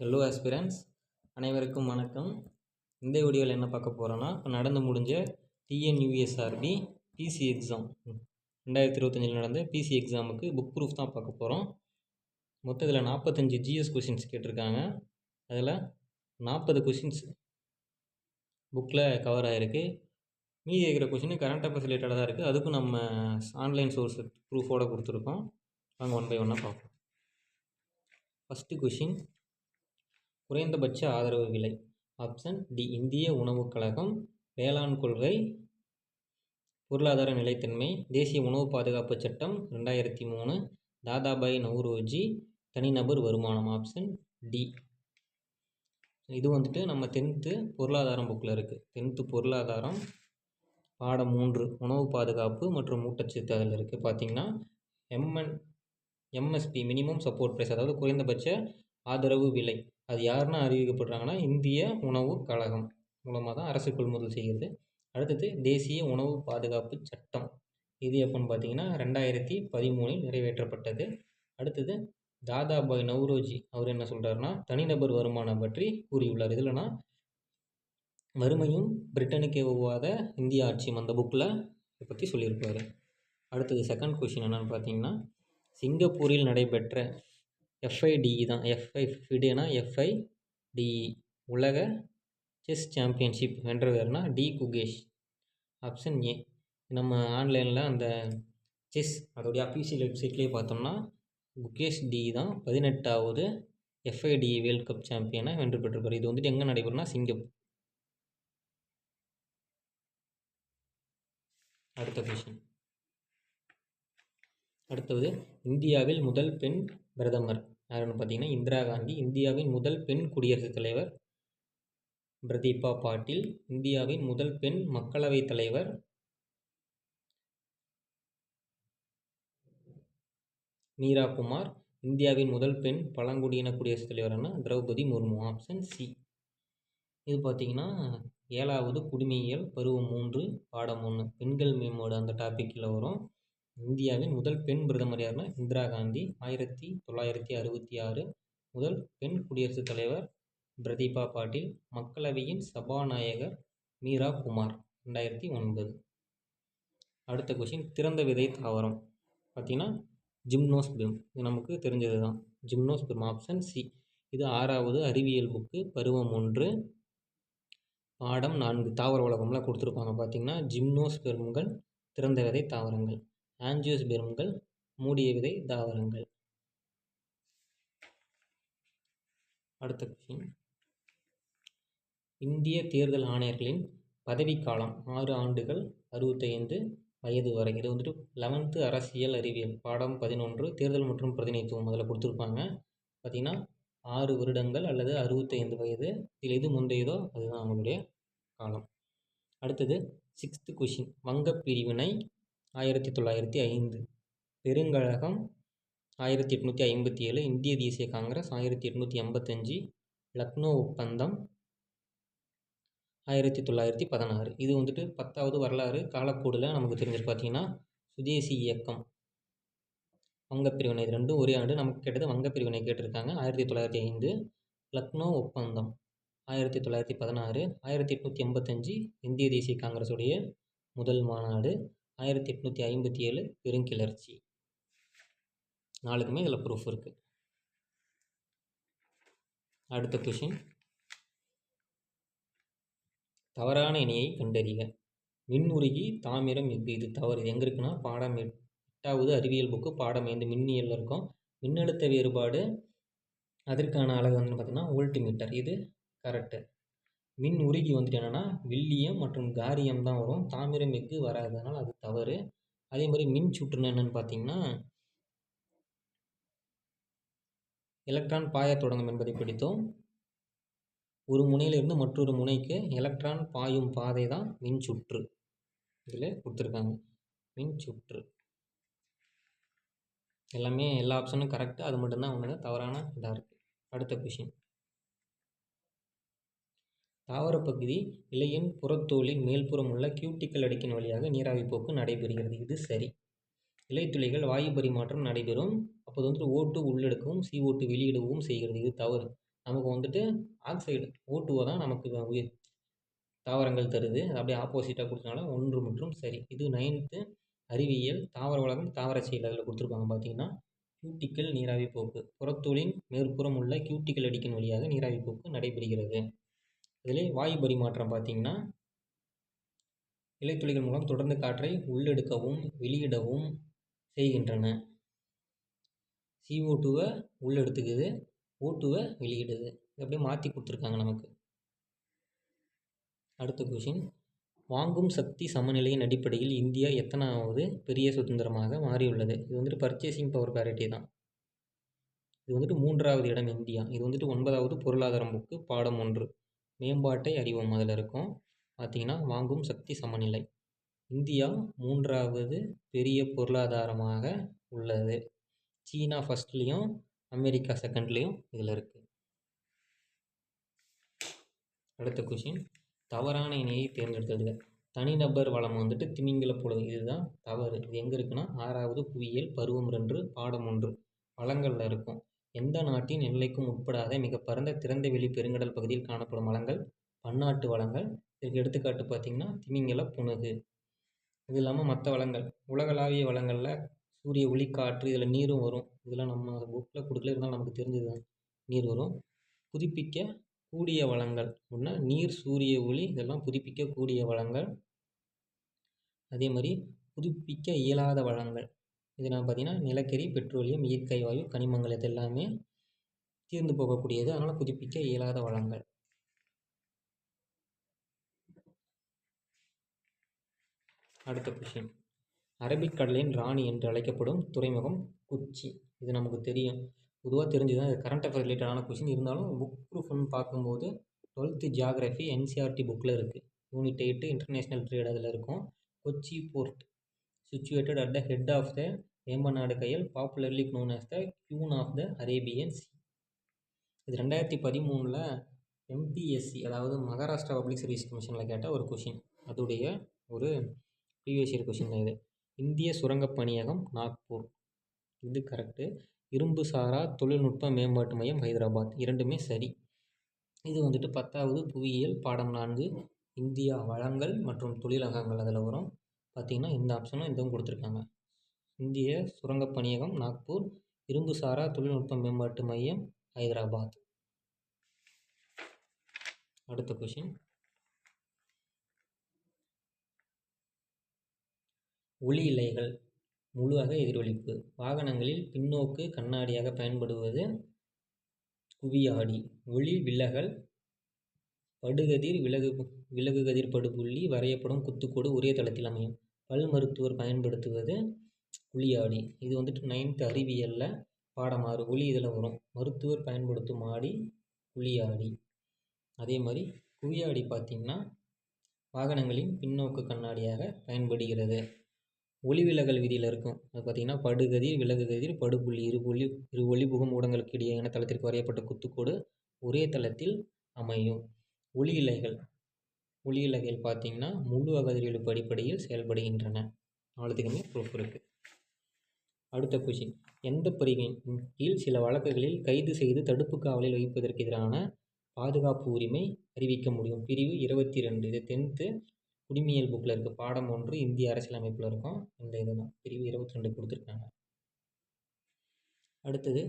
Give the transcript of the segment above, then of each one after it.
Hello aspirants அனைவருக்கும் வணக்கம். இந்த வீடியோவில் என்ன பார்க்க போகிறோன்னா இப்போ நடந்து முடிஞ்ச டிஎன்யூஎஸ்ஆர்பி பிசி எக்ஸாம் ரெண்டாயிரத்தி இருபத்தஞ்சில் நடந்த பிசி எக்ஸாமுக்கு புக் ப்ரூஃப் தான் பார்க்க போகிறோம் மொத்தத்தில் நாற்பத்தஞ்சு ஜிஎஸ் கொஷின்ஸ் கேட்டிருக்காங்க. அதில் நாற்பது கொஷின்ஸ் புக்கில் கவர் ஆகிருக்கு மீதி இருக்கிற கொஷின் கரண்ட் அஃபேர்ஸ் ரிலேட்டடாக தான் இருக்குது அதுக்கும் நம்ம ஆன்லைன் சோர்ஸ் ப்ரூஃபோடு கொடுத்துருக்கோம். நாங்கள் ஒன் பை ஒன்னாக பார்ப்போம். ஃபஸ்ட்டு கொஷின் குறைந்தபட்ச ஆதரவு விலை. Option D. இந்திய உணவுக் கழகம் வேளாண் கொள்கை பொருளாதார நிலைத்தன்மை தேசிய உணவு பாதுகாப்பு சட்டம் ரெண்டாயிரத்தி மூணு தாதாபாய் நவ்ரோஜி தனிநபர் வருமானம். Option D. இது வந்துட்டு நம்ம டென்த்து பொருளாதாரம் புக்கில் இருக்குது டென்த்து பொருளாதாரம் பாடம் மூன்று உணவு பாதுகாப்பு மற்றும் ஊட்டச்சத்து அதில் இருக்குது பார்த்தீங்கன்னா M N MSP minimum support price அதாவது குறைந்தபட்ச ஆதரவு விலை. அது யாருன்னா அறிவிக்கப்படுறாங்கன்னா இந்திய உணவு கழகம் மூலமாக தான் அரசு கொள்முதல் செய்கிறது அடுத்தது தேசிய உணவு பாதுகாப்பு சட்டம். இது எப்போன்னு பார்த்தீங்கன்னா ரெண்டாயிரத்தி பதிமூணில் நிறைவேற்றப்பட்டது. அடுத்தது தாதாபாய் நவ்ரோஜி அவர் என்ன சொல்கிறாருன்னா தனிநபர் வருமானம் பற்றி கூறியுள்ளார். இதில்னா வறுமையும் பிரிட்டனுக்கு ஒவ்வாத இந்திய ஆட்சியும் அந்த புக்கில் இதை பற்றி சொல்லியிருப்பார். அடுத்தது செகண்ட் கொஷின் என்னென்னு பார்த்தீங்கன்னா சிங்கப்பூரில் நடைபெற்ற எஃப்ஐடிஇ தான். எஃப்ஐ ஃபிடேனா எஃப்ஐடிஇ உலக செஸ் சாம்பியன்ஷிப் வென்றவர்னா டி குகேஷ். ஆப்ஷன் ஏ நம்ம ஆன்லைனில் அந்த செஸ் அதோடைய அஃபீஷியல் வெப்சைட்லேயே பார்த்தோம்னா குகேஷ் டி தான் பதினெட்டாவது எஃப்ஐடி வேர்ல்ட் கப் சாம்பியனை வென்று பெற்றிருப்பார். இது வந்துட்டு எங்கே நடைபெறும்னா சிங்கப்பூர். அடுத்த கொஷின் அடுத்தது இந்தியாவில் முதல் பெண் பிரதமர். யாருன்னு பார்த்தீங்கன்னா இந்திரா காந்தி இந்தியாவின் முதல் பெண் குடியரசுத் தலைவர் பிரதீபா பாட்டில் இந்தியாவின் முதல் பெண் மக்களவைத் தலைவர் மீரா குமார் இந்தியாவின் முதல் பெண் பழங்குடியின குடியரசுத் தலைவரான திரௌபதி முர்மு ஆப்ஷன் சி. இது பார்த்தீங்கன்னா ஏழாவது குடிமையியல் பருவம் மூன்று பாடம் ஒன்று பெண்கள் மேம்பாடு அந்த டாப்பிக்கில் வரும். இந்தியாவின் முதல் பெண் பிரதமர் யாருன்னா இந்திரா காந்தி. ஆயிரத்தி தொள்ளாயிரத்தி அறுபத்தி ஆறு முதல் பெண் குடியரசுத் தலைவர் பிரதீபா பாட்டீல் மக்களவையின் சபாநாயகர் மீரா குமார் ரெண்டாயிரத்தி ஒன்பது. அடுத்த கொஷின் திறந்த விதை தாவரம். பார்த்தீங்கன்னா ஜிம்னோஸ்பிம் இது நமக்கு தெரிஞ்சது தான் ஜிம்னோஸ்பிம் ஆப்ஷன் சி இது ஆறாவது அறிவியல் புக்கு பருவம் ஒன்று. பாடம் நான்கு. தாவர உலகம்லாம் கொடுத்துருப்பாங்க. பார்த்தீங்கன்னா ஜிம்னோஸ்பெர்ம்கள் திறந்த விதை தாவரங்கள். ஆஞ்சியோஸ்பெர்ம்கள் மூடிய விதை தாவரங்கள். அடுத்த கொஷின் இந்திய தேர்தல் ஆணையர்களின் பதவிக்காலம் ஆறு ஆண்டுகள் அறுபத்தைந்து வயது வரை. இது வந்துட்டு லெவன்த்து அரசியல் அறிவியல் பாடம் பதினொன்று தேர்தல் மற்றும் பிரதிநிதித்துவம் அதில் கொடுத்துருப்பாங்க. பார்த்திங்கன்னா ஆறு வருடங்கள் அல்லது அறுபத்தைந்து வயது இதில் எது முந்தையதோ அதுதான் அவங்களுடைய காலம். அடுத்தது சிக்ஸ்த்து கொஷின் வங்கப் பிரிவினை ஆயிரத்தி தொள்ளாயிரத்தி ஐந்து. பெருங்கழகம் ஆயிரத்தி எட்நூற்றி ஐம்பத்தி ஏழு. இந்திய தேசிய காங்கிரஸ் ஆயிரத்தி எட்நூற்றி எண்பத்தஞ்சு லக்னோ ஒப்பந்தம் ஆயிரத்தி தொள்ளாயிரத்தி பதினாறு. இது வந்துட்டு பத்தாவது வரலாறு. காலக்கோடில் நமக்கு தெரிஞ்சிருக்கு பார்த்தீங்கன்னா சுதேசி இயக்கம். வங்கப்பிரிவினை. இது ரெண்டும் ஒரே ஆண்டு. நமக்கு கேட்டது வங்கப்பிரிவினை கேட்டிருக்காங்க. ஆயிரத்தி தொள்ளாயிரத்தி ஐந்து. லக்னோ ஒப்பந்தம் ஆயிரத்தி தொள்ளாயிரத்தி பதினாறு. ஆயிரத்தி எட்நூற்றி எண்பத்தஞ்சு இந்திய தேசிய காங்கிரஸுடைய முதல் மாநாடு. ஆயிரத்தி எட்நூற்றி ஐம்பத்தி ஏழு பெருங்கிளர்ச்சி. நாளுக்குமே இதில் ப்ரூஃப் இருக்குது அடுத்த கொஷின் தவறான இணையை கண்டறிக. உருகி தாமிரம் எஃகு இது தவறு. எங்கே இருக்குன்னா பாடம் எட்டாவது அறிவியல் புக்கு பாடம் ஐந்து மின்னியலில் இருக்கும். மின்னழுத்த வேறுபாடு அதற்கான அளவு வந்து பார்த்திங்கன்னா வோல்ட் மீட்டர் இது கரெக்டு மின் உருகி வந்துட்டு என்னென்னா வில்லியம் மற்றும் காரியம் தான் வரும். தாமிரம் எஃகு வராதனால அது தவறு. அதே மாதிரி மின் சுற்றுன்னு என்னென்னு பார்த்தீங்கன்னா எலக்ட்ரான் பாயத் தொடங்கும் என்பதை படித்தோம். ஒரு முனையிலிருந்து மற்றொரு முனைக்கு எலக்ட்ரான் பாயும் பாதை தான் மின் சுற்று. இதில் கொடுத்துருக்காங்க. மின் சுற்று. எல்லாமே எல்லா ஆப்ஷனும் கரெக்டு அது மட்டும்தான் ஒன்று தவறான இதாக இருக்குது அடுத்த கொஷின் தாவரப்பகுதி இலையின் புறத்தோலின் மேல்புறம் உள்ள கியூட்டிக்கல் அடுக்கின் வழியாக நீராவி போக்கு நடைபெறுகிறது. இது சரி. இலைத்துளிகள் வாயு பரிமாற்றம் நடைபெறும். அப்போது வந்துட்டு ஓட்டு உள்ளெடுக்கவும் சி ஓட்டு வெளியிடவும் செய்கிறது. இது தவறு. நமக்கு வந்துட்டு ஆக்சைடு ஓ தான் நமக்கு உயிர். தாவரங்கள் தருது. அப்படியே ஆப்போசிட்டாக கொடுத்தனால ஒன்று மற்றும் சரி. இது நைன்த்து அறிவியல். தாவர உலகம் தாவர செயலர்கள் கொடுத்துருப்பாங்க பார்த்தீங்கன்னா கியூட்டிக்கல் நீராவி போக்கு. புறத்தோலின் மேற்புறம் உள்ள கியூட்டிக்கல் அடிக்கின் வழியாக நீராவி போக்கு நடைபெறுகிறது. இதிலே வாயு பரிமாற்றம் பார்த்தீங்கன்னா இலைத்துளிகள் மூலம் தொடர்ந்து காற்றை உள்ளெடுக்கவும் வெளியிடவும் செய்கின்றன. CO2 டூவை உள்ளெடுத்துக்குது ஓ டூவை வெளியிடுது. இது அப்படியே மாற்றி கொடுத்துருக்காங்க நமக்கு. அடுத்த கொஷின் வாங்கும் சக்தி சமநிலையின் அடிப்படையில் இந்தியா எத்தனாவது பெரிய சுதந்திரமாக மாறியுள்ளது? இது வந்துட்டு பர்ச்சேசிங் பவர் பேரிட்டி தான். இது வந்துட்டு மூன்றாவது இடம் இந்தியா. இது வந்துட்டு ஒன்பதாவது பொருளாதாரம் புக்கு பாடம் ஒன்று. மேம்பாட்டை அறிவோம். அதில் இருக்கும் பார்த்திங்கன்னா வாங்கும் சக்தி சமநிலை. இந்தியா மூன்றாவது பெரிய பொருளாதாரமாக உள்ளது. சீனா ஃபஸ்ட்லேயும் அமெரிக்கா செகண்ட்லேயும் இதில் இருக்குது அடுத்த கொஷின் தவறான இணையை தேர்ந்தெடுத்தது. தனிநபர் வளம் வந்துட்டு திமிங்கில புழு இதுதான் தவறு. இது எங்கே இருக்குன்னா ஆறாவது புவியியல் பருவம் ரெண்டு பாடம் ஒன்று. வளங்களில் இருக்கும். எந்த நாட்டின் எல்லைக்கும் உட்படாத மிக பரந்த திறந்த வெளி பெருங்கடல் பகுதியில் காணப்படும் வளங்கள்? பன்னாட்டு வளங்கள். இதுக்கு எடுத்துக்காட்டு பார்த்திங்கன்னா திமிங்கல புணுகு இது இல்லாமல் மற்ற வளங்கள். உலகளாவிய வளங்களில் சூரிய ஒளி காற்று இதில் நீரும் வரும். இதெல்லாம் நம்ம புக்கில் கொடுக்கல. இருந்தாலும் நமக்கு தெரிஞ்சது தான். நீர் வரும். புதுப்பிக்க கூடிய வளங்கள். அப்படின்னா நீர் சூரிய ஒளி இதெல்லாம் புதுப்பிக்கக்கூடிய வளங்கள். அதே மாதிரி புதுப்பிக்க இயலாத வளங்கள். இதெல்லாம் பார்த்திங்கன்னா நிலக்கரி பெட்ரோலியம் இயற்கை வாயு கனிமங்கள் இது எல்லாமே தீர்ந்து போகக்கூடியது. அதனால் புதுப்பிக்க இயலாத வளங்கள். அடுத்த கொஷின் அரபிக்கடலின் ராணி என்று அழைக்கப்படும் துறைமுகம் கொச்சி. இது நமக்கு தெரியும். பொதுவாக தெரிஞ்சுதான் இது கரண்ட் அஃபேர் ரிலேட்டடான கொஷின் இருந்தாலும் புக் ப்ரூஃப்னு பார்க்கும்போது டுவெல்த்து ஜியாகிரஃபி என்சிஆர்டி புக்கில் இருக்குது யூனிட் எயிட்டு இன்டர்நேஷ்னல் ட்ரேட் அதில் இருக்கும். Kochi port situated at the head of the Vembanad Kayal popularly known as the queen of the Arabian sea இது ரெண்டாயிரத்தி பதிமூணில் எம்பிஎஸ்சி அதாவது மகாராஷ்டிரா பப்ளிக் சர்வீஸ் கமிஷனில் கேட்ட ஒரு கொஷின் அதோடைய ஒரு ப்ரீவியஸ் இயர் கொஷின் தான் இது. இந்திய சுரங்கப் பணியகம் நாக்பூர். இது கரெக்டு இரும்பு சாரா தொழில்நுட்ப மேம்பாட்டு மையம் ஹைதராபாத். இரண்டுமே சரி. இது வந்துட்டு பத்தாவது புவியியல் பாடம் நான்கு. இந்தியா வளங்கள் மற்றும் தொழிலகங்கள் அதில் வரும். பார்த்திங்கன்னா இந்த ஆப்ஷனும் இதுவும் கொடுத்துருக்காங்க. இந்திய சுரங்கப் பணியகம் நாக்பூர் இரும்பு சாரா தொழில்நுட்ப மேம்பாட்டு மையம் ஹைதராபாத். அடுத்த கொஷின் ஒளி இலைகள் முழுவக எதிரொலிப்பு. வாகனங்களில் பின்னோக்கு கண்ணாடியாக பயன்படுவது குவியாடி. ஒளி விலகல் படுகதிர் விலகு விலகுகதிர் படுபுள்ளி வரையப்படும் குத்துக்கோடு ஒரே தளத்தில் அமையும். பல் மருத்துவர் பயன்படுத்துவது குழியாடி. இது வந்துட்டு நைன்த் அறிவியலில் பாடம் ஆறு ஒளி இதில் வரும். மருத்துவர் பயன்படுத்தும் ஆடி குழியாடி. அதே மாதிரி குழியாடி பார்த்திங்கன்னா வாகனங்களின் பின்னோக்கு கண்ணாடியாக பயன்படுகிறது. ஒளிவிலகல் விதியில் இருக்கும். அது பார்த்திங்கன்னா படுகதிர் விலகுகதிர் படுபுள்ளி இரு ஒளி இரு ஒளிபுகும் ஊடகங்களுக்கு இடையேயான தளத்திற்கு வரையப்பட்ட குத்துக்கோடு ஒரே தளத்தில் அமையும். ஒளி இலைகள் ஒளி பார்த்தீங்கன்னா முழு அகதிர்வெளிப்பு அடிப்படையில் செயல்படுகின்றன. நாலுத்துக்குமே ப்ரூஃப் இருக்குது அடுத்த கொஷின் எந்த பிரிவின் கீழ் சில வழக்குகளில் கைது செய்து தடுப்பு காவலில் வைப்பதற்கு எதிரான பாதுகாப்பு உரிமை அறிவிக்க முடியும்? பிரிவு இருபத்தி ரெண்டு இது டென்த்து குடிமையியல் புக்கில் இருக்குது பாடம் ஒன்று இந்திய அரசியலமைப்பில் இருக்கும். இந்த இதுதான். பிரிவு இருபத்தி ரெண்டு கொடுத்துருக்காங்க. அடுத்தது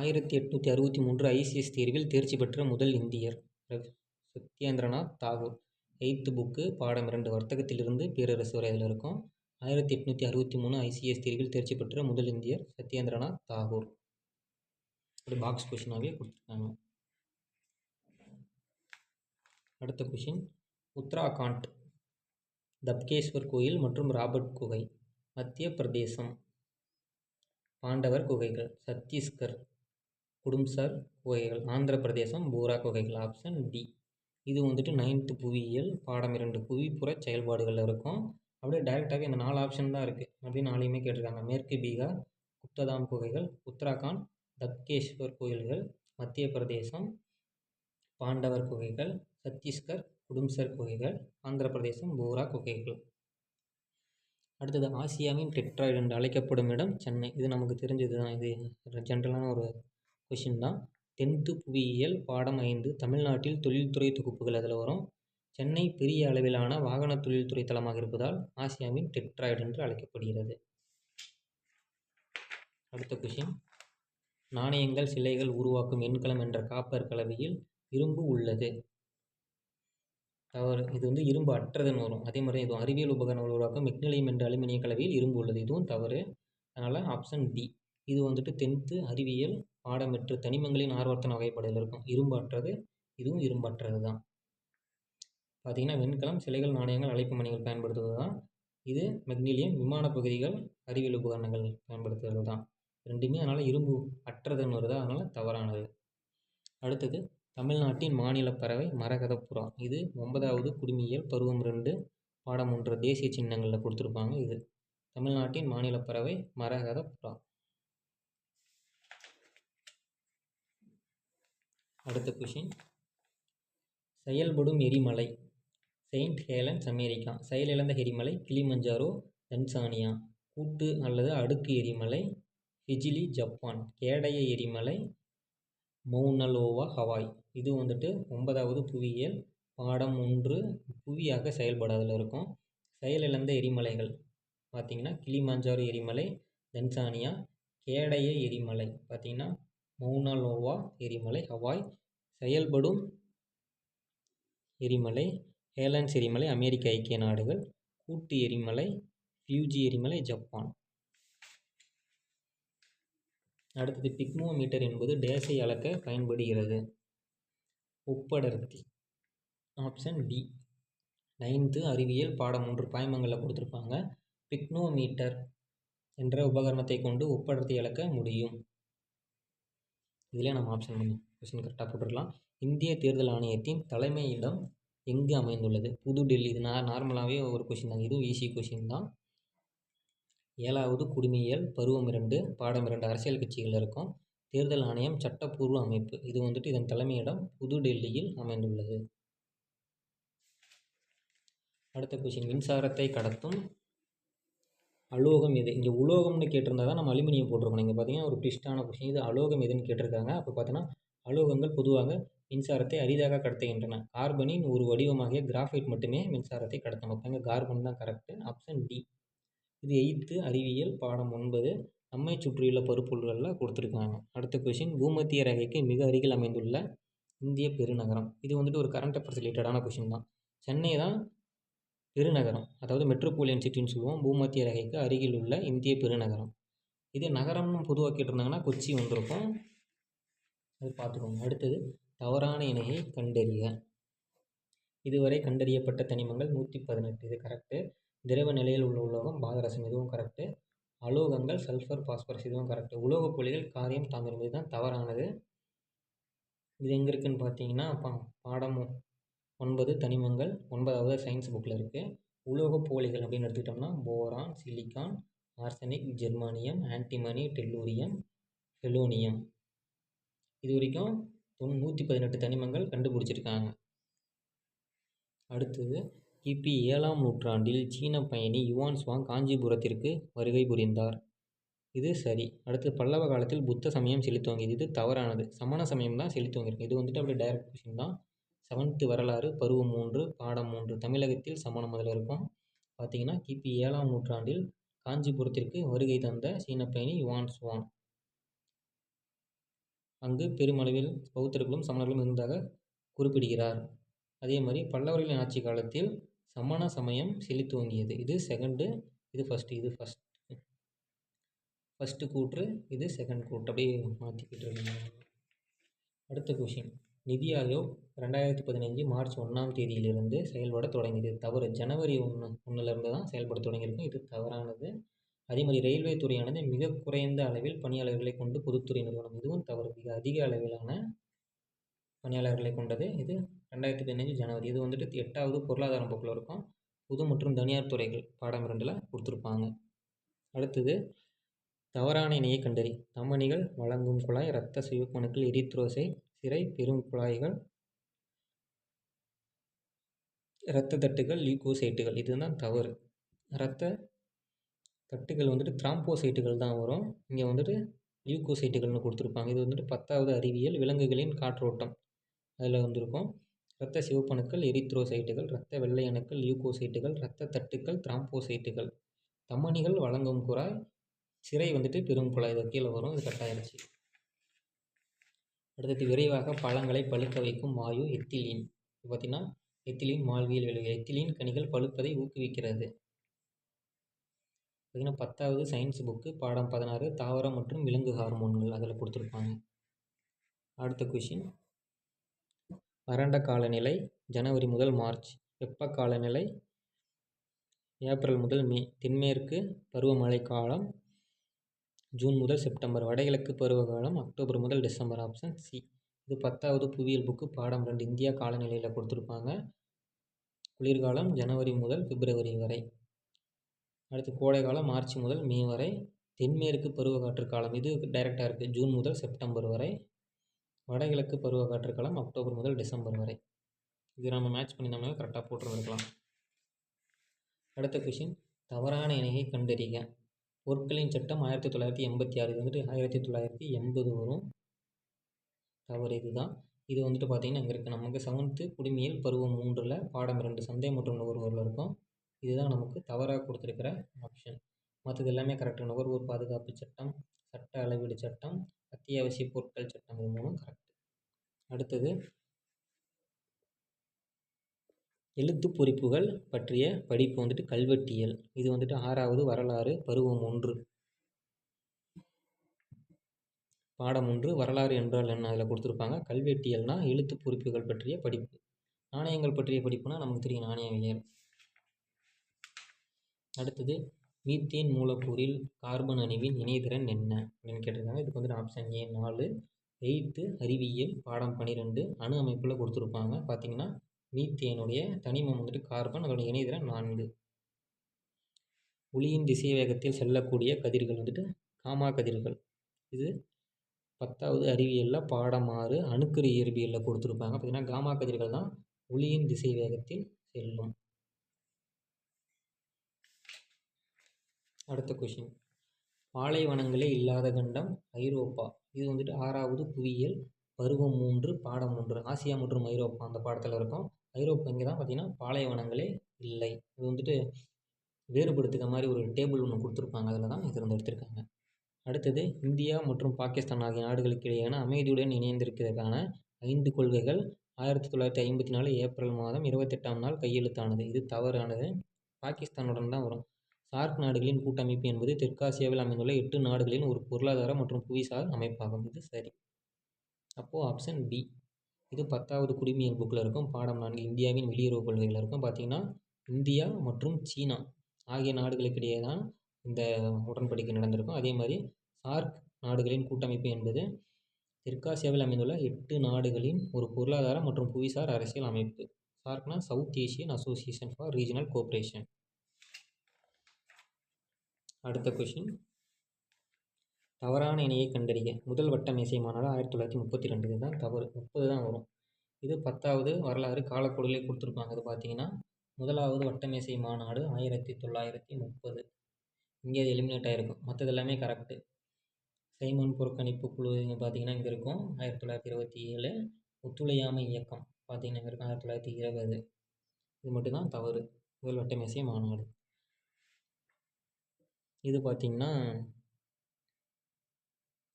ஆயிரத்தி எட்நூற்றி அறுபத்தி மூன்று ஐசிஎஸ் தேர்வில் தேர்ச்சி பெற்ற முதல் இந்தியர் சத்யேந்திரநாத் தாகூர். எயித்து புக்கு பாடம் இரண்டு வர்த்தகத்திலிருந்து பேரரசு வரை அதில் இருக்கும். ஆயிரத்தி எட்நூற்றி அறுபத்தி மூணு ஐசிஎஸ் தேர்வில் தேர்ச்சி பெற்ற முதல் இந்தியர் சத்யேந்திரநாத் தாகூர். ஒரு பாக்ஸ் கொஷினாகவே கொடுத்துருக்காங்க. அடுத்த கொஷின் உத்தராகாண்ட் தப்கேஸ்வர் கோயில் மற்றும் ராபர்ட் குகை மத்திய பிரதேசம். பாண்டவர் குகைகள் சத்தீஸ்கர் குடும்சர் குகைகள் ஆந்திர பிரதேசம் பூரா குகைகள் ஆப்ஷன் டி இது வந்துட்டு நைன்த்து புவியியல் பாடம் இரண்டு புவிப்புற செயல்பாடுகளில் இருக்கும். அப்படியே டைரெக்டாகவே இந்த நாலு ஆப்ஷன் தான் இருக்குது அப்படியே நாளையுமே கேட்டிருக்காங்க. மேற்கு பீகார் குப்ததாம் குகைகள் உத்தராகாண்ட் தப்கேஸ்வர் கோயில்கள் மத்திய பிரதேசம் பாண்டவர் குகைகள் சத்தீஸ்கர் குடும்சர் குகைகள் ஆந்திர பிரதேசம் போரா குகைகள். அடுத்தது ஆசியாவின் டெட்ராய்டு என்று அழைக்கப்படும் இடம் சென்னை. இது நமக்கு தெரிஞ்சது தான் இது ஜென்ரலான ஒரு கொஷின் தான். டென்த்து புவியியல் பாடம் ஐந்து தமிழ்நாட்டில் தொழில்துறை தொகுப்புகள் அதில் வரும். சென்னை பெரிய அளவிலான வாகன தொழில்துறை தளமாக இருப்பதால் ஆசியாவின் டெட்ராய்டு என்று அழைக்கப்படுகிறது. அடுத்த கொஷின் நாணயங்கள் சிலைகள் உருவாக்கும் எண்கலம் என்ற காப்பர் கலவையில் இரும்பு உள்ளது. தவறு. இது வந்து இரும்பு அற்றதுன்னு வரும். அதே மாதிரி இதுவும் அறிவியல் உபகரணங்கள் உருவாக்கும் மெக்னிலியம் என்ற அலுமினிய கலவையில் இரும்பு உள்ளது. இதுவும் தவறு. அதனால் ஆப்ஷன் டி இது வந்துட்டு டென்த்து அறிவியல் பாடமெற்று தனிமங்களின் ஆர்வர்த்தன வகைப்பாடுகள் இருக்கும். இரும்பற்றது இதுவும் இரும்பற்றது தான் பார்த்தீங்கன்னா வெண்கலம் சிலைகள் நாணயங்கள் அழைப்பு மணிகள் பயன்படுத்துவது தான் இது மெக்னீலியம் விமான பகுதிகள் அறிவியல் உபகரணங்கள் பயன்படுத்துவது தான் ரெண்டுமே அதனால் இரும்பு அற்றதுன்னு வருது. அதனால் தவறானது. அடுத்தது தமிழ்நாட்டின் மாநில பறவை மரகதப்புறா இது ஒன்பதாவது குடிமியல் பருவம் ரெண்டு பாடம் ஒன்று தேசிய சின்னங்களில் கொடுத்துருப்பாங்க இது. தமிழ்நாட்டின் மாநில பறவை மரகதப்புறா அடுத்த கொஷின் செயல்படும் எரிமலை. Saint Helens America. செயலிழந்த எரிமலை கிளிமஞ்சாரோ தன்சானியா. கூட்டு அல்லது அடுக்கு எரிமலை ஹிஜிலி ஜப்பான். கேடய எரிமலை மௌனலோவா ஹவாய். இது வந்துட்டு ஒன்பதாவது புவியியல் பாடம் ஒன்று புவியாக செயல்படாதில் இருக்கும். செயலிழந்த எரிமலைகள். பார்த்திங்கன்னா கிளிமஞ்சாரோ எரிமலை தன்சானியா. கேடய எரிமலை. பார்த்திங்கன்னா மௌனலோவா எரிமலை ஹவாய் செயல்படும் எரிமலை ஹேலன்ஸ் எரிமலை அமெரிக்க ஐக்கிய நாடுகள் கூட்டு எரிமலை ஃபியூஜி எரிமலை ஜப்பான். அடுத்தது பிக்மோமீட்டர் என்பது டேஸை அளக்க பயன்படுகிறது. ஒப்படர்த்தி. Option D. நைன்த்து அறிவியல் பாடம் ஒன்று பாய்மங்களில் கொடுத்துருப்பாங்க. பிக்னோமீட்டர் என்ற உபகரணத்தை கொண்டு ஒப்படர்த்தி அளக்க முடியும். இதிலே நம்ம ஆப்ஷன் பண்ணி கொஸ்டின் கரெக்டாக போட்டுருக்கலாம். இந்திய தேர்தல் ஆணையத்தின் தலைமையிடம் எங்கு அமைந்துள்ளது? புதுடெல்லி இது நான் நார்மலாகவே ஒரு கொஷின் தான். இதுவும் ஈஸி கொஷின் தான். ஏழாவது குடிமையியல் பருவம் இரண்டு பாடம் இரண்டு அரசியல் கட்சிகள் இருக்கும். தேர்தல் ஆணையம் சட்டப்பூர்வ அமைப்பு. இது வந்துட்டு இதன் தலைமையிடம் புதுடெல்லியில் அமைந்துள்ளது. அடுத்த கொஷின் மின்சாரத்தை கடத்தும் அலோகம் எது? இங்கே உலோகம்னு கேட்டிருந்தா தான் நம்ம அலுமினியம் போட்டிருக்கணும் இங்கே பார்த்தீங்கன்னா ஒரு ட்விஸ்டான கொஷின் இது அலோகம் எதுன்னு கேட்டிருக்காங்க. அப்போ பார்த்தீங்கன்னா அலோகங்கள் பொதுவாக மின்சாரத்தை அரிதாக கடத்துகின்றன. கார்பனின் ஒரு வடிவமாகிய கிராஃபைட் மட்டுமே மின்சாரத்தை கடத்த மாட்டாங்க கார்பன் தான் கரெக்டு ஆப்ஷன் டி இது எயித்து அறிவியல் பாடம் ஒன்பது. நம்மை சுற்றியுள்ள பருப்பொருள்களில் கொடுத்துருக்காங்க. அடுத்த கொஷின் பூமத்திய ரேகைக்கு மிக அருகில் அமைந்துள்ள இந்திய பெருநகரம். இது வந்துட்டு ஒரு கரண்ட் அஃபேர்ஸ் ரிலேட்டடான கொஷின் தான். சென்னை தான் பெருநகரம் அதாவது மெட்ரோபோலியன் சிட்டின்னு சொல்லுவோம். பூமத்திய ரேகைக்கு அருகில் உள்ள இந்திய பெருநகரம். இது நகரம்னு பொதுவாக கேட்டிருந்தாங்கன்னா கொச்சி வந்திருக்கும். அது பார்த்துக்கோங்க. அடுத்தது தவறான இணையை கண்டறிய இதுவரை கண்டறியப்பட்ட தனிமங்கள் நூற்றி பதினெட்டு இது கரெக்டு திரவ நிலையில் உள்ள உலோகம் பாதரசம் இதுவும் கரெக்டு அலோகங்கள் சல்ஃபர் பாஸ்பரஸ் இதுவும் கரெக்டு உலோகப் பொலிகள் காரியம் தாமிரம் இதுதான் தவறானது. இது எங்கே இருக்குதுன்னு பார்த்தீங்கன்னா பா பாடம் ஒன்பது தனிமங்கள் ஒன்பதாவது சயின்ஸ் புக்கில் இருக்குது உலோகப் போலிகள் அப்படின்னு எடுத்துக்கிட்டோம்னா boron silicon arsenic germanium antimony tellurium ஹெலோனியம் இது வரைக்கும் நூற்றி பதினெட்டு தனிமங்கள் கண்டுபிடிச்சிருக்காங்க. அடுத்தது கிபி ஏழாம் நூற்றாண்டில் சீன பயணி யுவான் சுவாங் காஞ்சிபுரத்திற்கு வருகை புரிந்தார். இது சரி. அடுத்து பல்லவ காலத்தில் புத்த சமயம் செழித்தோங்கியது இது தவறானது. சமண சமயம் தான் செழித்தோங்கியிருக்கு இது வந்துட்டு அப்படியே டைரக்ட் கொஷின் தான். செவன்த்து வரலாறு பருவம் மூன்று பாடம் மூன்று. தமிழகத்தில் சமண முதல்ல இருக்கும் பார்த்தீங்கன்னா கிபி ஏழாம் நூற்றாண்டில் காஞ்சிபுரத்திற்கு வருகை தந்த சீன பயணி யுவான் சுவான். அங்கு பெருமளவில் பௌத்தர்களும் சமணர்களும் இருந்ததாக குறிப்பிடுகிறார். அதே மாதிரி பல்லவர்களின் ஆட்சி காலத்தில் சமண சமயம் செழித்துவங்கியது இது செகண்டு இது ஃபஸ்ட்டு இது ஃபஸ்ட் ஃபஸ்ட்டு கூற்று இது செகண்ட் கூற்று. அப்படியே மாற்றிக்கிட்டு இருக்கீங்க அடுத்த கொஷின் நிதி ஆயோக் ரெண்டாயிரத்தி பதினஞ்சு மார்ச் ஒன்றாம் தேதியிலிருந்து செயல்பட தொடங்கியது. தவறு. ஜனவரி ஒன்று ஒன்றுலேருந்து தான் செயல்பட தொடங்கியிருக்கும் இது தவறானது. அதே மாதிரி ரயில்வே துறையானது மிக குறைந்த அளவில் பணியாளர்களை கொண்டு பொதுத்துறை நிறுவனம். இதுவும் தவறு. மிக அதிக அளவிலான பணியாளர்களை கொண்டது இது. ரெண்டாயிரத்தி பதினஞ்சு ஜனவரி. இது வந்துட்டு எட்டாவது பொருளாதாரம் போக்கில் இருக்கும். பொது மற்றும் தனியார் துறைகள் பாடம் இரண்டில் கொடுத்துருப்பாங்க. அடுத்தது தவறான இணையை கண்டறி. தமனிகள் வழங்கும் குழாய் இரத்த சிவப்பணுக்கள் எரித்ரோசை சிறை பெரும் குழாய்கள் இரத்த தட்டுகள் லியூகோசைட்டுகள் இதுதான் தவறு. இரத்த தட்டுகள் வந்துட்டு த்ராம்போசைட்டுகள் தான் வரும். இங்கே வந்துட்டு லியூக்கோசைட்டுகள்னு கொடுத்துருப்பாங்க. இது வந்துட்டு பத்தாவது அறிவியல் விலங்குகளின் காற்றோட்டம். அதில் வந்திருக்கும். இரத்த சிவப்பணுக்கள் எரித்ரோசைட்டுகள் இரத்த வெள்ளை அணுக்கள் லியூக்கோசைட்டுகள் இரத்த தட்டுக்கள் த்ராம்போசைட்டுகள் தமணிகள் வழங்கும் குழாய் சிறை வந்துட்டு பெரும் குழாய் கீழே வரும். இது கட்டாயிருச்சு அடுத்தது விரைவாக பழங்களை பழுக்க வைக்கும் வாயு எத்திலீன். இப்போ பார்த்தீங்கன்னா எத்திலீன் வாழ்வியல் விளைவு எத்திலீன் கனிகள் பழுப்பதை ஊக்குவிக்கிறது. பார்த்தீங்கன்னா பத்தாவது சயின்ஸ் புக்கு பாடம் பதினாறு தாவரம் மற்றும் விலங்கு ஹார்மோன்கள் அதில் கொடுத்துருப்பாங்க. அடுத்த கொஷின் வறண்ட காலநிலை ஜனவரி முதல் மார்ச். வெப்ப காலநிலை ஏப்ரல் முதல் மே. தென்மேற்கு பருவமழை காலம் ஜூன் முதல் செப்டம்பர் வடகிழக்கு பருவகாலம் அக்டோபர் முதல் டிசம்பர் ஆப்ஷன் சி இது பத்தாவது புவியியல் புக்கு பாடம் ரெண்டு இந்தியா காலநிலையில் கொடுத்துருப்பாங்க. குளிர்காலம் ஜனவரி முதல் பிப்ரவரி வரை. அடுத்து கோடைக்காலம் மார்ச் முதல் மே வரை. தென்மேற்கு பருவக்காற்று காலம் இது டைரெக்டாக இருக்குது ஜூன் முதல் செப்டம்பர் வரை. வடகிழக்கு பருவக்காற்று காலம் அக்டோபர் முதல் டிசம்பர் வரை. இது நம்ம மேட்ச் பண்ணியிருந்தோம்னா கரெக்டாக போட்டுருந்துருக்கலாம். அடுத்த கொஷின் தவறான இணையை கண்டறிக. பொருட்களின் சட்டம் ஆயிரத்தி தொள்ளாயிரத்தி எண்பத்தி ஆறு. இது வந்துட்டு ஆயிரத்தி தொள்ளாயிரத்தி எண்பது வரும். தவறு இதுதான். இது வந்துட்டு பார்த்திங்கன்னா இங்கே இருக்குது நமக்கு செவன்த்து குடிமியல் பருவம் மூன்றில் பாடம் ரெண்டு சந்தை மற்றும் நுகர்வோரில் இருக்கும். இதுதான் நமக்கு தவறாக கொடுத்துருக்கிற ஆப்ஷன் மற்றது எல்லாமே கரெக்டு நுகர்வோர் பாதுகாப்பு சட்டம் சட்ட அளவீடு சட்டம் அத்தியாவசிய பொருட்கள் சட்டம் இது மூணும் கரெக்ட் அடுத்தது எழுத்து பொறிப்புகள் பற்றிய படிப்பு வந்துட்டு கல்வெட்டியல். இது வந்துட்டு ஆறாவது வரலாறு பருவம் ஒன்று. பாடம் ஒன்று வரலாறு என்றால் என்ன? அதில் கொடுத்துருப்பாங்க. கல்வெட்டியல்னா எழுத்து பொறிப்புகள் பற்றிய படிப்பு. நாணயங்கள் பற்றிய படிப்புனா நமக்கு தெரியும் நாணயவியல். அடுத்தது மீத்தேன் மூலக்கூறில் கார்பன் அணுவின் இணைதிறன் என்ன? அப்படின்னு கேட்டிருக்காங்க. இதுக்கு வந்துட்டு ஆப்ஷன் ஏ நாலு. எயித்து அறிவியல் பாடம் பன்னிரெண்டு அணு அமைப்பில் கொடுத்துருப்பாங்க. பார்த்தீங்கன்னா மீத்தேனுடைய தனிமம் வந்துட்டு கார்பன் அதோட இணைதிறன் நான்கு. ஒளியின் திசை வேகத்தில் செல்லக்கூடிய கதிர்கள் வந்துட்டு காமா கதிர்கள். இது பத்தாவது அறிவியலில் பாடம் ஆறு அணுக்கரு இயற்பியலில் கொடுத்துருப்பாங்க. பார்த்தீங்கன்னா காமா கதிர்கள் தான் ஒளியின் திசை வேகத்தில் செல்லும். அடுத்த கொஷின் பாலைவனங்களே இல்லாத கண்டம் ஐரோப்பா. இது வந்துட்டு ஆறாவது புவியியல் பருவம் மூன்று பாடம் மூன்று. ஆசியா மற்றும் ஐரோப்பா அந்த பாடத்தில் இருக்கும். ஐரோப்பா இங்கே தான் பார்த்தீங்கன்னா பாலைவனங்களே இல்லை. இது வந்துட்டு வேறுபடுத்துகிற மாதிரி ஒரு டேபிள் ஒன்று கொடுத்துருப்பாங்க. அதில் தான் இது வந்து எடுத்திருக்காங்க அடுத்தது இந்தியா மற்றும் பாகிஸ்தான் ஆகிய நாடுகளுக்கு இடையேயான அமைதியுடன் இணைந்திருக்கிறதுக்கான ஐந்து கொள்கைகள் ஆயிரத்தி தொள்ளாயிரத்தி ஐம்பத்தி நாலு ஏப்ரல் மாதம் இருபத்தெட்டாம் நாள் கையெழுத்தானது. இது தவறானது. பாகிஸ்தானுடன் தான் வரும். சார்க் நாடுகளின் கூட்டமைப்பு என்பது தெற்காசியாவில் அமைந்துள்ள எட்டு நாடுகளின் ஒரு பொருளாதார மற்றும் புவிசார் அமைப்பாகும். இது சரி. அப்போது ஆப்ஷன் பி இது பத்தாவது குடிமியல் புக்கில் இருக்கும். பாடம் நான்கு இந்தியாவின் வெளியுறவு கொள்கையில் இருக்கும். பார்த்தீங்கன்னா இந்தியா மற்றும் சீனா ஆகிய நாடுகளுக்கிடையே தான் இந்த உடன்படிக்கை நடந்திருக்கும். அதே மாதிரி சார்க் நாடுகளின் கூட்டமைப்பு என்பது தெற்காசியாவில் அமைந்துள்ள எட்டு நாடுகளின் ஒரு பொருளாதார மற்றும் புவிசார் அரசியல் அமைப்பு. சார்க்னா south Asian association for regional cooperation. அடுத்த கொஷின் தவறான இணையை கண்டறிய முதல் வட்ட மேசை மாநாடு ஆயிரத்தி தொள்ளாயிரத்தி முப்பத்தி ரெண்டு இதுதான் தவறு. முப்பது தான் வரும். இது பத்தாவது வரலாறு காலக்கொடுலே கொடுத்துருப்பாங்க. இது பார்த்தீங்கன்னா முதலாவது வட்டமேசை மாநாடு ஆயிரத்தி தொள்ளாயிரத்தி முப்பது. இங்கே எலிமினேட் ஆகிருக்கும் மற்றது எல்லாமே கரெக்டு சைமன் புறக்கணிப்பு குழு இங்கே பார்த்தீங்கன்னா இங்கே இருக்கும். ஆயிரத்தி தொள்ளாயிரத்தி இருபத்தி ஏழு ஒத்துழையாமை இயக்கம் பார்த்தீங்கன்னா இங்கே இருக்கும். ஆயிரத்தி தொள்ளாயிரத்தி இருபது. இது மட்டும்தான் தவறு. முதல் வட்டமேசை மாநாடு இது பார்த்தீங்கன்னா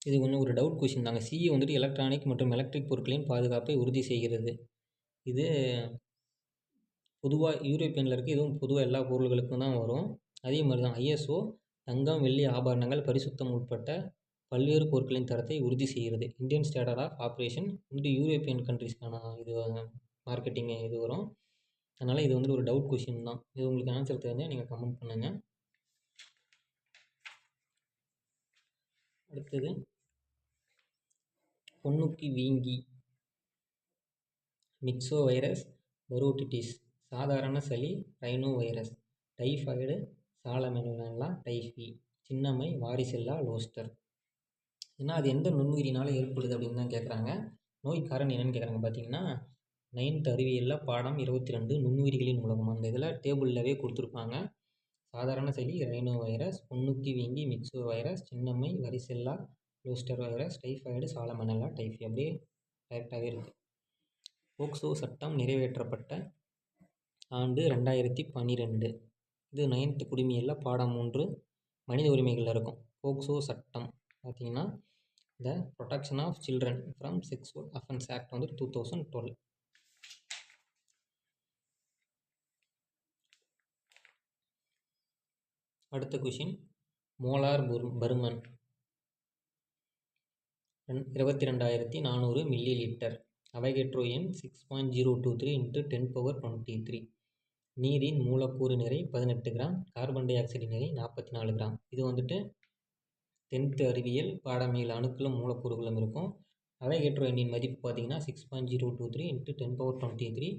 இது கொஞ்சம் ஒரு டவுட் கொஷின் தாங்க. சிஏ வந்துட்டு எலக்ட்ரானிக் மற்றும் எலக்ட்ரிக் பொருட்களின் பாதுகாப்பை உறுதி செய்கிறது. இது பொதுவாக யூரோப்பியனில் இருக்குது இதுவும் பொதுவாக எல்லா பொருள்களுக்கும் தான் வரும். அதே மாதிரி தான் ஐஎஸ்ஓ தங்கம் வெள்ளி ஆபரணங்கள் பரிசுத்தம் உட்பட்ட பல்வேறு பொருட்களின் தரத்தை உறுதி செய்கிறது. இந்தியன் ஸ்டாண்டர்ட் ஆஃப் ஆப்ரேஷன் வந்துட்டு யூரோப்பியன் கண்ட்ரிஸ்க்கான இது மார்க்கெட்டிங் இது வரும். அதனால் இது வந்துட்டு ஒரு டவுட் கொஷின் தான். இது உங்களுக்கு ஆன்சர் தெரிஞ்சால் நீங்கள் கமெண்ட் பண்ணுங்கள் அடுத்தது பொண்ணுக்கு வீங்கி மிக்சோ வைரஸ் பரோட்டிட்டிஸ் சாதாரண சளி ரைனோ வைரஸ் டைஃபாய்டு சாலமெல்லாம் டைஃபி சின்னம்மை வாரிசெல்லா லோஸ்டர் ஏன்னா அது எந்த நுண்ணுயிரினால் ஏற்படுது அப்படின்னு தான் கேட்குறாங்க நோய் காரணம் என்னென்னு கேட்குறாங்க பார்த்தீங்கன்னா நைன்த் அறிவியலில் பாடம் இருபத்தி ரெண்டு நுண்ணுயிரிகளின் உலகம். அந்த இதில் டேபிளில் கொடுத்துருப்பாங்க. சாதாரண சளி ரைனோ வைரஸ் புண்ணுக்கு வீங்கி மிக்சோ வைரஸ் சின்னம்மை varicella zoster virus typhoid salmonella typhi அப்படியே டைரக்டாகவே இருக்குது போக்சோ சட்டம் நிறைவேற்றப்பட்ட ஆண்டு ரெண்டாயிரத்தி பன்னிரெண்டு. இது நைன்த்து குடிமையில் பாடம் மூன்று மனித உரிமைகளில் இருக்கும். போக்சோ சட்டம் பார்த்தீங்கன்னா the protection of children from sexual offence act வந்து டூ தௌசண்ட் டுவெல் அடுத்த கொஷின் மோலார் பருமன். இருபத்தி ரெண்டாயிரத்தி நானூறு மில்லி லிட்டர் அவைகேட்ரோ எண் six point zero two three into ten power twenty three நீரின் மூலக்கூறு நிறை பதினெட்டு கிராம் கார்பன் டை ஆக்சைடு நிறை நாற்பத்தி நாலு கிராம். இது வந்துட்டு டென்த்து அறிவியல் பாடமியல் அணுக்களும் மூலக்கூறுகளும் இருக்கும். அவைகெட்ரோ எண்ணின் மதிப்பு பார்த்தீங்கன்னா six point zero two three into ten power twenty three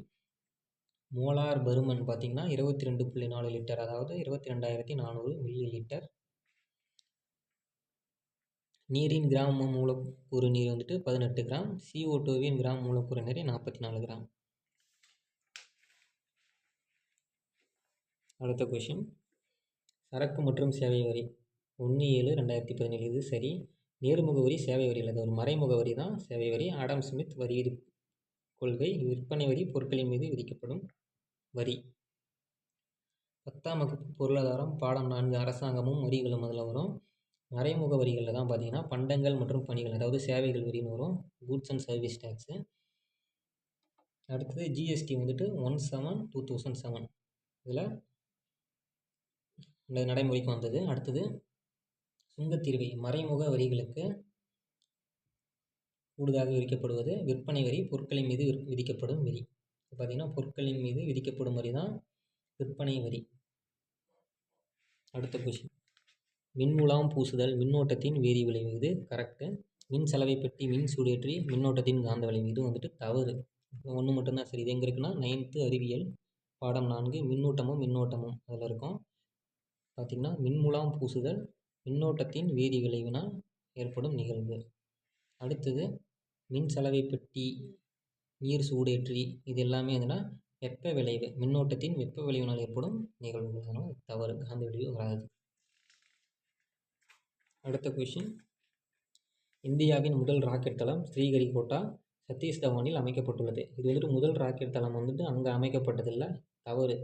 molar பருமன் பார்த்திங்கன்னா இருபத்தி ரெண்டு புள்ளி நாலு லிட்டர் அதாவது இருபத்தி ரெண்டாயிரத்தி நானூறு மில்லி லிட்டர். நீரின் கிராம் மூலக்கூறு நீர் வந்துட்டு பதினெட்டு கிராம் சிஓ டூவின் கிராம் மூலக்கூறு நீர் நாற்பத்தி நாலு கிராம். அடுத்த கொஷின் சரக்கு மற்றும் சேவை வரி. ஒன்று ஏழு ரெண்டாயிரத்தி பதினேழு. இது சரி. நேர்முக வரி சேவை வரி இல்லை. ஒரு மறைமுக வரி தான். சேவை வரி. ஆடம் ஸ்மித் வரி கொள்கை. விற்பனை வரி பொருட்களின் மீது விதிக்கப்படும். வரி. பத்தாம் வகுப்பு பொருளாதாரம் பாடம் நான்கு அரசாங்கமும் வரிகளும் அதில் வரும். மறைமுக வரிகளில் தான் பார்த்தீங்கன்னா பண்டங்கள் மற்றும் பணிகள் அதாவது சேவைகள் வரின்னு வரும். கூட்ஸ் அண்ட் சர்வீஸ் டேக்ஸு அடுத்தது ஜிஎஸ்டி வந்துட்டு one seven two thousand seven இதில் இந்த நடைமுறைக்கு வந்தது. அடுத்தது சுங்கத்தீர்வை மறைமுக வரிகளுக்கு கூடுதலாக விதிக்கப்படுவது விற்பனை வரி பொருட்களின் மீது விதிக்கப்படும் வரி பார்த்திங்கன்னா பொருட்களின் மீது விதிக்கப்படும் வரி தான் விற்பனை வரி. அடுத்த கொஷின் மின்முலாம் பூசுதல் மின்னோட்டத்தின் வேதி விளைவு இது கரெக்டு மின் செலவை பெட்டி மின் சூடேற்றி மின்னோட்டத்தின் காந்த விளைவு இது வந்துட்டு தவறு. ஒன்று மட்டும்தான் சரி. இது எங்கே இருக்குன்னா நைன்த்து அறிவியல் பாடம் நான்கு மின்னூட்டமும் மின்னோட்டமும் அதில் இருக்கும். பார்த்திங்கன்னா மின்முலாம் பூசுதல் மின்னோட்டத்தின் வேதி விளைவினால் ஏற்படும் நிகழ்வு. அடுத்தது மின் சலவை பெட்டி நீர் சூடேற்றி இது எல்லாமே எதுனா வெப்ப விளைவு மின்னோட்டத்தின் வெப்ப விளைவினால் ஏற்படும் நிகழ்வுகள். அதனால் தவறு. காந்த விளைவு வராது அடுத்த கொஷின் இந்தியாவின் முதல் ராக்கெட் தளம் ஸ்ரீஹரிகோட்டா சத்தீஷ் தவானில் அமைக்கப்பட்டுள்ளது. இது வந்துட்டு முதல் ராக்கெட் தளம் வந்துட்டு அங்கே அமைக்கப்பட்டதில்லை. தவறு.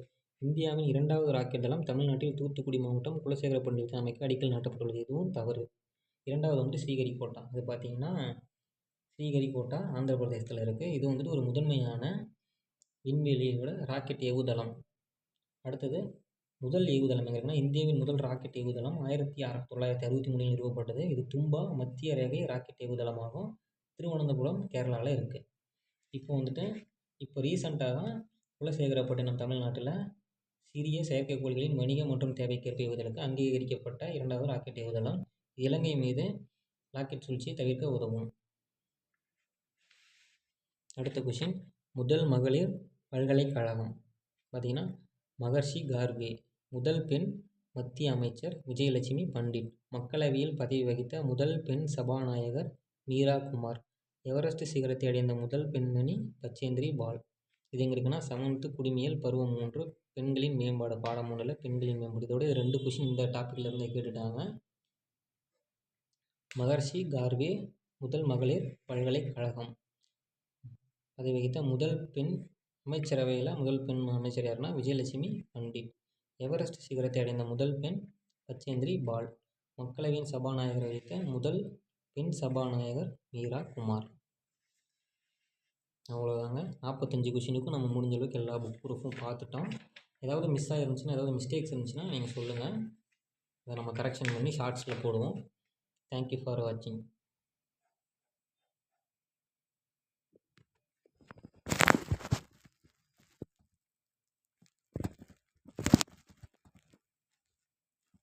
இந்தியாவின் இரண்டாவது ராக்கெட் தளம் தமிழ்நாட்டில் தூத்துக்குடி மாவட்டம் குலசேகரப்பட்டினத்தில் அமைக்க அடிக்கல் நாட்டப்பட்டுள்ளது. இதுவும் தவறு. இரண்டாவது வந்துட்டு ஸ்ரீஹரிகோட்டா. அது பார்த்திங்கன்னா ஸ்ரீஹரிகோட்டா ஆந்திர பிரதேசத்தில் இருக்குது இது வந்துட்டு ஒரு முதன்மையான விண்வெளியோட ராக்கெட் ஏவுதளம். அடுத்தது முதல் ஏவுதளம் எங்கே இருக்குன்னா இந்தியாவின் முதல் ராக்கெட் ஏவுதளம் ஆயிரத்தி ஆறு தொள்ளாயிரத்தி அறுபத்தி மூணில் நிறுவப்பட்டது. இது தும்பா மத்திய ரேகை ராக்கெட் ஏவுதளமாகும். திருவனந்தபுரம் கேரளாவில் இருக்குது இப்போ வந்துட்டு இப்போ ரீசண்டாக தான் குலசேகரப்பட்டினம் தமிழ்நாட்டில் சிறிய செயற்கைக்கோள்களின் வணிக மற்றும் தேவைக்கேற்ப ஏவுதலுக்கு அங்கீகரிக்கப்பட்ட இரண்டாவது ராக்கெட் ஏவுதளம். இலங்கை மீது ராக்கெட் சூழ்ச்சியை தவிர்க்க உதவும். அடுத்த கொஷின் முதல் மகளிர் பல்கலைக்கழகம். பார்த்திங்கன்னா மகர்ஷி கார்கே. முதல் பெண் மத்திய அமைச்சர் விஜயலட்சுமி பண்டிட். மக்களவையில் பதவி வகித்த முதல் பெண் சபாநாயகர் மீரா குமார். எவரெஸ்ட் சிகரத்தை அடைந்த முதல் பெண்மணி பச்சேந்திரி பால். இது எங்கே இருக்குன்னா செவன்த்து குடிமியல் பருவம் மூன்று பெண்களின் மேம்பாடு. பாடம் மூணில் பெண்களின் மேம்பாடு. இதோட ரெண்டு கொஷின் இந்த டாப்பிக்கில் இருந்து கேட்டுட்டாங்க. மகர்ஷி கார்வே முதல் மகளிர் பல்கலைக்கழகம். பதவி வகித்த முதல் பெண் அமைச்சரவையில் முதல் பெண் அமைச்சர் யாருன்னா விஜயலட்சுமி பண்டிட் எவரெஸ்ட் சிகரத்தை அடைந்த முதல் பெண் பச்சேந்திரி பால். மக்களவையின் சபாநாயகர் வகித்த முதல் பெண் சபாநாயகர் மீரா குமார். அவ்வளோதாங்க நாற்பத்தஞ்சு கொஷினுக்கும் நம்ம முடிஞ்ச அளவுக்கு எல்லா புக் ப்ரூஃபும் பார்த்துட்டோம். ஏதாவது மிஸ் ஆகிருந்துச்சுன்னா ஏதாவது மிஸ்டேக்ஸ் இருந்துச்சுன்னா நீங்கள் சொல்லுங்கள் அதை நம்ம கரெக்ஷன் பண்ணி ஷார்ட்ஸில் போடுவோம். தேங்க்யூ ஃபார் வாட்சிங்